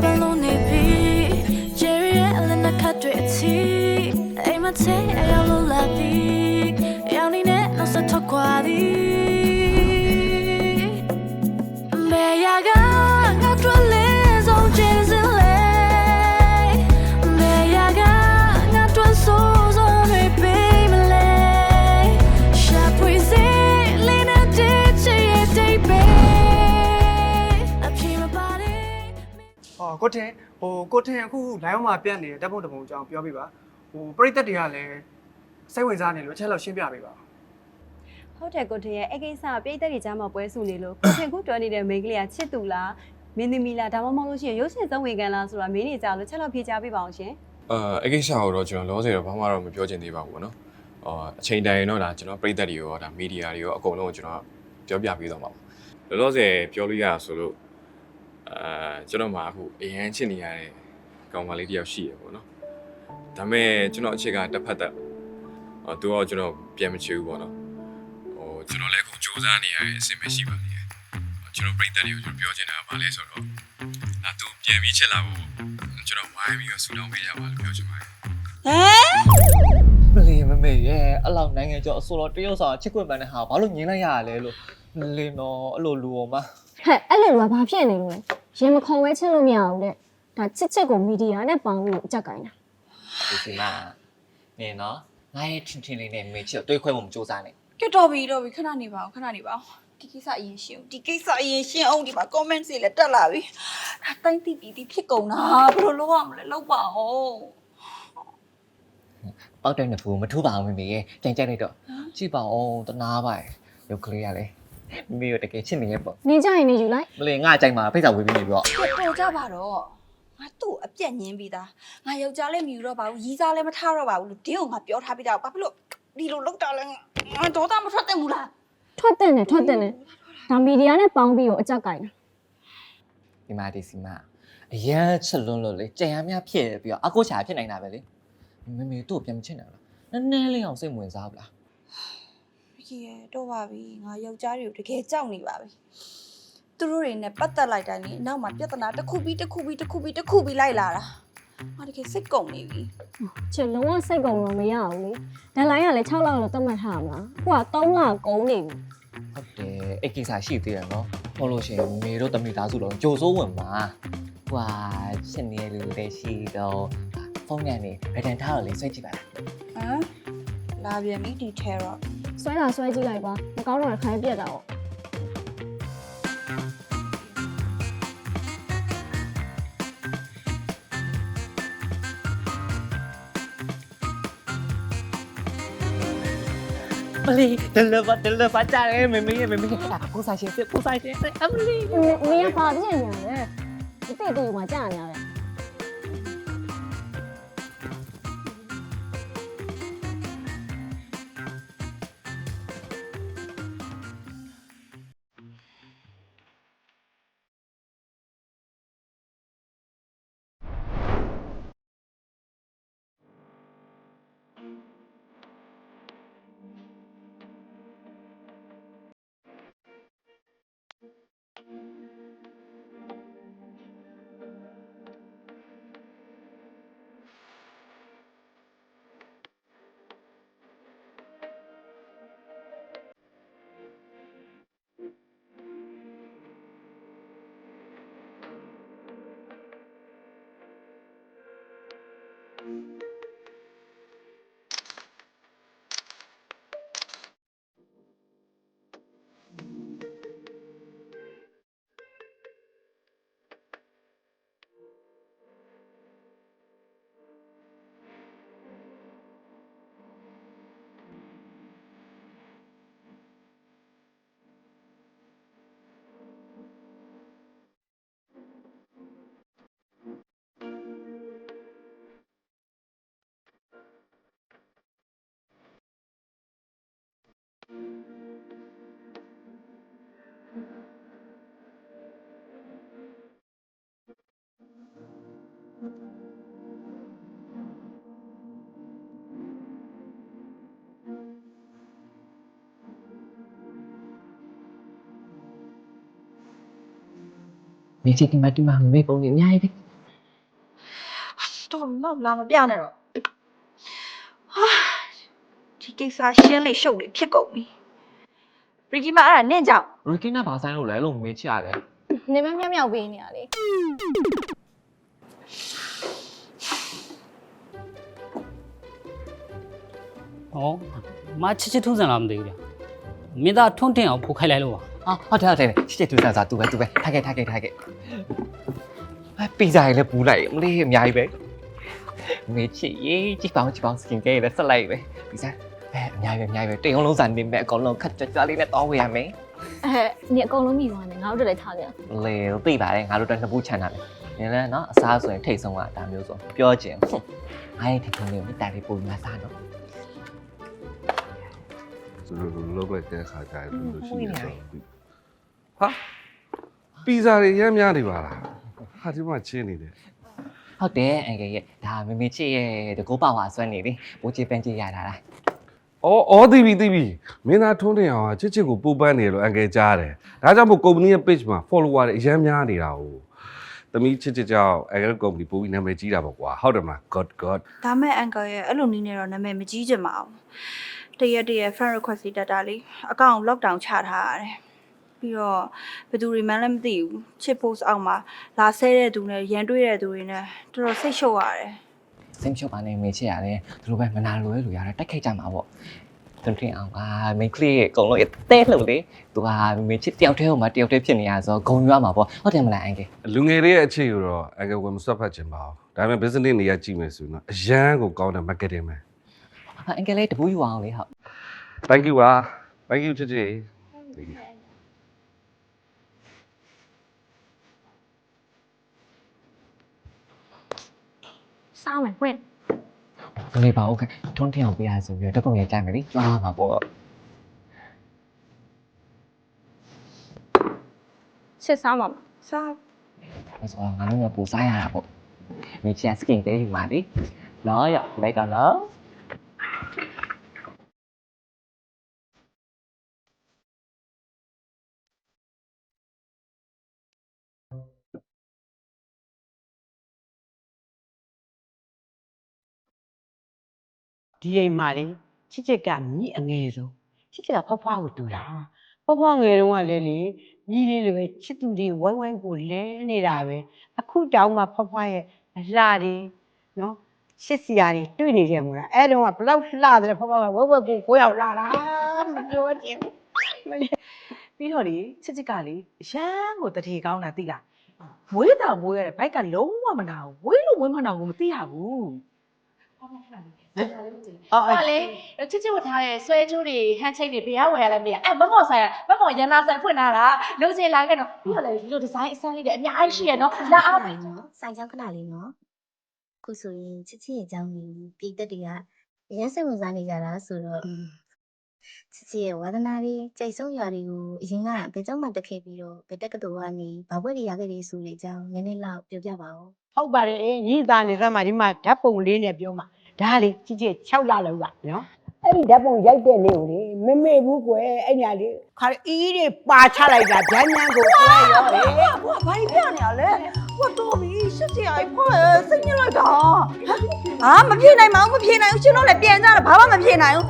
ဖွေရမပန်လို့နေပြီဂျယ်ရီရဲ့အလန ကိုထင်ဟိုကိုထင်အခု live မှာပြတ်နေတဲ့တပ်ပုံတပုံအကြောင်းပြောပြပါဟိုပရိသတ်တွေကလည်းစိတ်ဝင်စားနေလို့အချက်လောက်ရှင်းပြပေးပါဟုတ်တယ်ကိုထင်ရဲ့အဲ့ကိစ္စကပြည်သက်တွေကြားမှာပွဲစုနေလို့ကိုထင်ခုတော်နေတဲ့မိန်းကလေးကချစ်သူလားမင်းသမီးလားဒါမှမဟုတ်လို့ရှိရင်ရုပ်ရှင်သုံးဝင်ကန်လားဆိုတာမင်းနေကြလို့ချက်လောက်ဖြေချပေးပါအောင်ရှင်အာအဲ့ကိစ္စကိုတော့ကျွန်တော်လောဆယ်တော့ဘာမှတော့မပြောချင်သေးပါဘူးပေါ့နော်။အော်အချိန်တိုင်းတော့ဒါကျွန်တော်ပြည်သက်တွေရောဒါမီဒီယာတွေရောအကုန်လုံးကိုကျွန်တော်ပြောပြပေးတော့မှာပါ။လောလောဆယ်ပြောလို့ရတာဆိုလို့ အာကျွန်တော်မှအခုအရန်ချစ်နေရတဲ့ကောင်မလေးတစ်ယောက်ရှိရပေါ့နော်။ဒါပေမဲ့ကျွန်တော်အချက်ကတစ်ဖက်သက်အော်သူကကျွန်တော်ပြန်မချဘူးပေါ့နော်။ဟိုကျွန်တော်လည်းအခုစူးစမ်းနေရတဲ့အဆင်ပဲရှိပါသေးတယ်။ကျွန်တော်ပြည်သက်တွေကိုကျွန်တော်ပြောချင်တာကဘာလဲဆိုတော့ဒါသူပြန်ပြီးချစ်လာဖို့ကျွန်တော်ဝိုင်းပြီးတော့ဆူတောင်းပေးကြပါလို့ပြောချင်ပါတယ်မလီမမေရဲ့အလောက်နိုင်ငံကျော်အစိုးရတရုတ်ဆောင်ချစ်ခွင့်ပန်းတဲ့ဟာဘာလို့ညင်းလိုက်ရရလဲလို့မလီနော်အဲ့လိုလူအောင်မဟဲ့အဲ့လိုကဘာဖြစ်နေလို့လဲ ရင်မခုံဝဲချစ်လို့မရဘူးတဲ့ဒါချစ်ချစ်ကိုမီဒီယာနဲ့ပေါင်းပြီးအကြက်ကိုင်းတာဒီစီမနင်နော်ငါရဲ့ထင်ထင်လေးနဲ့မေချစ်ကိုတွေးခွဲဖို့မစူးစမ်းနဲ့ကဲတော့ပြီတော့ပြီခဏနေပါအောင်ခဏနေပါအောင်ဒီကိစ္စအရင်ရှင်းအောင်ဒီကိစ္စအရင်ရှင်းအောင်ဒီမှာ comment တွေလည်းတက်လာပြီဒါတိုင်းတိပီတိဖြစ်ကုန်တာဘယ်လိုလုပ်ရမလဲလုပ်ပါအောင်ပောက်တဲ့နှစ်ဖူမထိုးပါအောင်မမေရဲ့ကြိုင်ကြိုက်လိုက်တော့ကြည့်ပါအောင်တနာပါရဲ့ရုပ်ကလေးရလေ မမေရတကယ်ချစ်နေရဲ့ပေါ့နေကြရင်နေယူလိုက်မလီငါအကြိုက်မှာဖိတ်စာဝေးပြီးနေပြီးတော့ကဲတော်ကြပါတော့ငါသူ့ကိုအပြက်ညင်းပြီးသားငါယောက်ျားလည်းမယူတော့ပါဘူးရီးစားလည်းမထားတော့ပါဘူးလို့တင်းကိုငါပြောထားပြီးသားဘာဖြစ်လို့ဒီလိုလုပ်တာလဲငါတော့တာမထွက်တဲ့မူလားထွက်တဲ့နဲ့ထွက်တဲ့နဲ့ဒါမီဒီယာနဲ့ပေါင်းပြီးတော့အကြက်ကိုင်းတာဒီမှာဒီစီမအရန်ချစ်လွန်းလို့လေကြံရမြဖြစ်ပြီးတော့အကိုချာဖြစ်နိုင်တာပဲလေမမေတို့ပြန်မချစ်နိုင်ဘူးလားနည်းနည်းလေးအောင်စိတ်ဝင်စားဘူးလား ကြီးရတော့ပါပြီငါယောက်ျားတွေကိုတကယ်ကြောက်နေပါပြီသူတို့တွေနဲ့ပတ်သက်လိုက်တိုင်းလေနောက်မှာပြဿနာတစ်ခုပြီးတစ်ခုပြီးတစ်ခုပြီးတစ်ခုပြီးလိုက်လာတာငါတကယ်စိတ်ကုန်နေပြီချစ်လုံးဝစိတ်ကုန်လို့မရဘူးလေဒန်လိုင်းကလည်း6လလို့သတ်မှတ်ထားမှာဟိုက3လကုန်နေပြီဟုတ်တယ်အဲ့ကိစ္စရှိသေးတယ်နော်ဟုတ်လို့ရှိရင်မေတို့တမိသားစုလုံးကြိုစိုးဝင်ပါဟွာရှင်းနေလူတွေရှိတော့ဖုန်းကနေရတန်ထားတော့လေစိတ်ကြည့်ပါလားဟမ်လာပြန်ပြီဒီ terror ဆွဲတာဆွဲကြည့်လိုက်ပါမကောင်းတော့ခိုင်းပြက်တာပေါ့မလီ deliver deliver ကြတယ်မေမေမေမေကိုစားရှင်ကိုစားရှင်အမလီမ မင်းချစ်ဒီမှာဒီမှာမေပုံနေအများကြီးပဲတော့မလာမပြနဲ့တော့ဟာဒီကိစ္စရှင်းလေရှုပ်လေဖြစ်ကုန်ပြီရီကီမအဲ့ဒါနင့်ကြောင့်ရီကီနာဘာဆိုင်လို့လဲလို့မေးချရတယ်နေမမြောက်မြောက်ပေးနေရလေဟောမချစ်ချစ်ထုံးစံလားမသိဘူးဗျမင်းသားထွန်းတင်အောင်ဖိုးခိုင်းလိုက်လို့ပါဟာဟုတ်တယ်ဟုတ်တယ်ချစ်ချစ်တူဆန်စာတူပဲတူပဲထားခဲ့ထားခဲ့ထားခဲ့အဲ ပီဇာလေးပူလိုက်မလေးအများကြီးပဲမေချစ်ရေးကြည့်ပေါင်းကြည့်ပေါင်းစကင်ကဲလည်းဆက်လိုက်ပဲပီဇာအဲအများကြီးပဲအများကြီးပဲတရုံလုံးစာနေမဲ့အကောင်လုံးခက်ကြွကြွလေးနဲ့တောင်းဝေးရမယ်အဲနေအကုန်လုံးမိသွားတယ်ငါတို့တို့လည်းထားပြန်လေသိပါတယ်ငါတို့တော့နှစ်ဘူးချန်တာလေနင်လည်းနော်အစားဆိုရင်ထိတ်ဆုံးကဒါမျိုးဆိုပြောချင်ဟုတ်ငါရဲ့ထိတ်ဆုံးလေးကိုမိတာလေးပုံမှန်စားတော့သူတို့လောက်လိုက်တဲ့ခါကျရင်သူတို့ရှိနေဟုတ်တော့နေပြီဟာပီဇာတွေရမ်းများနေပါလား ဟာဒီမှာချင်းနေတယ်ဟုတ်တယ်အန်ကယ်ရဲ့ဒါမမေချစ်ရဲ့တကူပါဝါဆွဲနေလေပိုးချစ်ပန်းချစ်ရတာလားအော်အော်သိပြီသိပြီမင်းသားထွန်းတင်အောင်ကချစ်ချစ်ကိုပူပန်းနေတယ်လို့အန်ကယ်ကြားတယ်ဒါကြောင့်မို့ကုမ္ပဏီရဲ့ page မှာ follower တွေအရမ်းများနေတာ哦သမီးချစ်ချစ်ကြောင့်အန်ကယ်ကုမ္ပဏီပို့ပြီးနာမည်ကြီးတာပေါ့ကွာဟုတ်တယ်မလား god god ဒါမဲ့အန်ကယ်ရဲ့အဲ့လိုနည်းနဲ့တော့နာမည်မကြီးချင်ပါဘူးတရက်တရက် friend request လေးတက်တာလေးအကောင့် lockdown ချထားရတယ် ပြီးတော့ဘယ်သူတွေမှန်းလည်းမသိဘူးချစ် post အောက်မှာလာဆဲတဲ့သူနဲ့ရန်တွေ့တဲ့သူတွေနဲ့တော်တော်စိတ်ရှုပ်ရတယ်စိတ်ချုပ်ပါနဲ့မေချစ်ရတယ်သူတို့ပဲမနာလိုရဲလို့ရတယ်တိုက်ခိုက်ကြမှာပေါ့တွင်တွင်အောင်ကမိန်းကလေးရဲ့အကုန်လုံးတဲလို့လေသူကမေချစ်တယောက်တည်းဟိုမှာတယောက်တည်းဖြစ်နေရဆိုဂုံရွာမှာပေါ့ဟုတ်တယ်မလားအန်ကယ်လူငယ်လေးရဲ့အခြေကိုတော့အန်ကယ်ဝင်မဆွတ်ဖတ်ချင်ပါဘူးဒါပေမဲ့ business နေရာကြည့်မယ်ဆိုရင်တော့အရန်ကိုကောင်းတဲ့ marketing ပဲအန်ကယ်လေးတပူးယူအောင်လေဟုတ် thank you ပါ thank you ချစ်ချစ် Thank you. sao mày quên? 그러니까 톤티형 비하서 여덟 번 đi. 이 mà bộ. Chết sao mà Sao? Rồi ngắn là bù sai à bộ. Mình chia skin tế hình mà đi. Đó ạ, đây cả lớn ဒီအိမ်မှာလေချစ်ချစ်ကမြင့်အငယ်ဆုံးချစ်ချစ်ကဖွားဖွားကိုတူတာဖွားဖွားငယ်တုန်းကလည်းလေမြည်လေးလိုပဲချစ်သူတွေဝိုင်းဝိုင်းကိုလဲနေတာပဲအခုတောင်မှဖွားဖွားရဲ့အလှတွေနော်ရှစ်စီယာတွေတွေ့နေကြမို့လားအဲ့တုန်းကဘလောက်လှတယ်ဖွားဖွားကဝက်ဝက်ကိုကိုရောက်လာတာမပြောချင်ဘူးမလေးပြီးတော့လေချစ်ချစ်ကလေရမ်းကိုတထေကောင်းတာသိလားမွေးတာမွေးရတယ်ဘိုက်ကလုံးဝမနာဘူးဝေးလို့ဝေးမနာဘူးမသိရဘူး အော်ဟောလေချစ်ချစ်ဝတ်ထားတဲ့ဆွဲချိုးတွေဟန်ချိတ်တွေဘယ်ရောက်ဝယ်ရလဲမသိဘူးအဲမမော်ဆိုင်ရမမော်ရန်လာဆိုင်ဖွင့်လာတာလူစင်လာခဲ့တော့ပြီးတော့လေဒီလိုဒီဇိုင်းအစမ်းလေးတွေအများကြီးရှိရနော်လာအောင်ဆိုင်နော်ဆိုင်ချောင်းခဏလေးနော်ခုဆိုရင်ချစ်ချစ်ရဲ့အကြောင်းကြီးပြည်သက်တွေကရမ်းစိတ်ဝင်စားနေကြတာဆိုတော့อืม ချစ်ချစ်ရဲ့ဝါသနာတွေကြိတ်ဆုံးရွာတွေကိုအရင်ကဘယ်ကြောင့်မှတက်ခဲ့ပြီးတော့ဘယ်တက်ကတူကနေဘာဘွက်တွေရခဲ့တယ်ဆိုတဲ့အကြောင်းနည်းနည်းလောက်ပြောပြပါဦးဟုတ်ပါတယ်အေးညီသားနေသမှာဒီမှာဓာတ်ပုံလေးနဲ့ပြောမှာဒါလေချစ်ချစ်6လလောက်ပါနော်အဲ့ဒီဓာတ်ပုံရိုက်တဲ့လေးကိုလေမမေ့ဘူးကွယ်အဲ့ညာလေးခါအီးတွေပါချလိုက်တာဂျမ်းဂျမ်းကိုဆွဲရောလေဘွာဘာပြနေရလဲဘွာတော်ပြီရှစ်စီအိုင်ဖွာစိတ်ညစ်လိုက်တာဟာမပြေနိုင်ပါဘူးမပြေနိုင်ဘူးရှင်တို့လည်းပြန်ကြတာဘာမှမပြေနိုင်ဘူး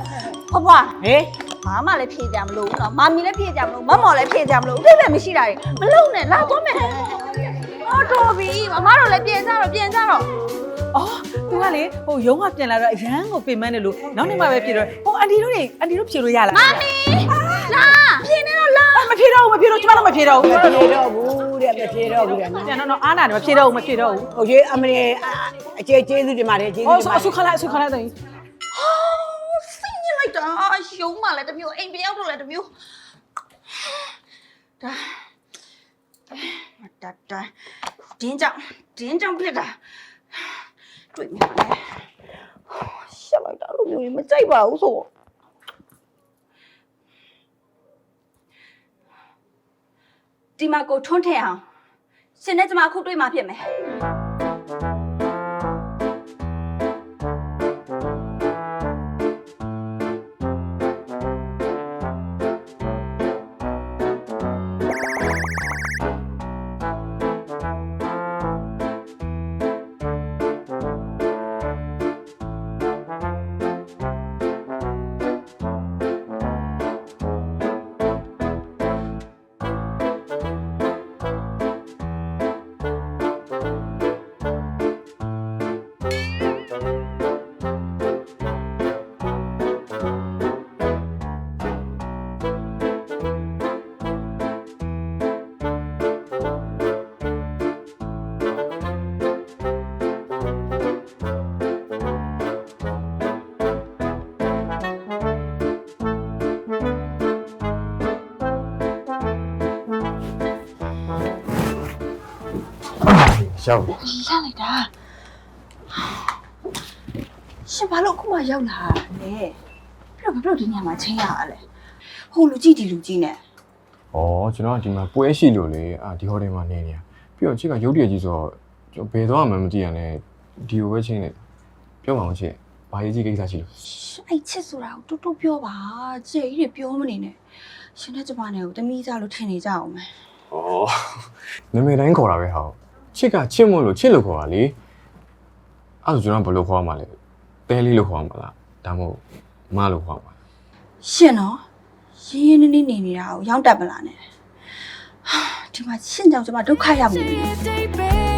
ဖွာဖွာဟေးဘာမှလည်းဖြေကြမလို့ဘူးနော်မာမီလည်းဖြေကြမလို့မမော်လည်းဖြေကြမလို့အဖေပဲမရှိတာတွေမလုံနဲ့လာသွားမယ်အော်တော်ပြီမမတို့လည်းပြန်ကြတော့ပြန်ကြတော့အော်သူကလေဟိုရုံးကပြန်လာတော့အရန်ကိုပင်မနေလို့နောက်နေ့မှပဲဖြစ်တော့ဟိုအန်တီတို့တွေအန်တီတို့ဖြေလို့ရလားမမီလာဖြေနေတော့လာမဖြေတော့ဘူးမဖြေတော့ကျမတို့မဖြေတော့ဘူးမဖြေတော့ဘူးတဲ့မဖြေတော့ဘူးတဲ့နော်ပြန်တော့တော့အားနာတယ်မဖြေတော့ဘူးမဖြေတော့ဘူးဟိုကြီးအမရေအကျေကျေးဇူးတင်ပါတယ်ကျေးဇူးအော်တင်ပါအဆုခလိုက်အဆုခလိုက်တော့ဟာစိတ်ညစ်လိုက်တာ ရုံးမှလည်းတစ်မျိုးအိမ်ပြောင်းတော့လည်းတစ်မျိုးဒါဒါဒါဒင်းကြောင့်ဒင်းကြောင့်ဖြစ်တာတွေ့မြင်ပါလေရှက်လိုက်တာလို့မျိုးကြီးမကြိုက်ပါဘူးဆိုဒီမှာကိုထွန်းထည့်အောင်ရှင်နဲ့ကျမအခုတွေ့မှဖြစ်မယ် ရောက်ပြီရလိုက်တာရှင်ဘာလို့အခုမှရောက်လာလဲပြီးတော့ဘာလို့ဒီညမှာချင်းရရလဲဟိုလူကြီးဒီလူကြီးနဲ့။ဩကျွန်တော်ကဒီမှာပွဲရှိလို့လေအာဒီဟိုတယ်မှာနေနေရ။ပြီးတော့ချစ်ကရုပ်တရက်ကြီးဆိုတော့ကျွန်တော်ဘယ်တော့မှမသိရနဲ့ဒီကိုပဲချင်းနေပြောပါအောင်ချစ်။ဘာရေးကြီးကိစ္စရှိလို့အဲ့ချစ်ဆိုတာကိုတူတူပြောပါကြည်ကြီးတွေပြောမနေနဲ့ရှင်နဲ့ကျမနဲ့ကိုတမိသားလို့ထင်နေကြအောင်မယ်။ဩနာမည်တိုင်းခေါ်တာပဲဟော။ ချစ်ကချစ်မို့လို့ချစ်လို့ခေါ်တာလေ။အဲ့ဒါဆိုကျွန်တော်ဘယ်လိုခေါ်ရမှာလဲ။တဲလေးလို့ခေါ်ရမှာလား။ဒါမှမဟုတ်မလို့ခေါ်ရမှာလားရှင်နော်ရင်းရင်းနှီးနှီးနေနေတာကိုရောင်းတက်မလားနဲ့ဟာဒီမှာရှင့်ကြောင့်ကျမဒုက္ခရောက်နေပြီအပြေမပါ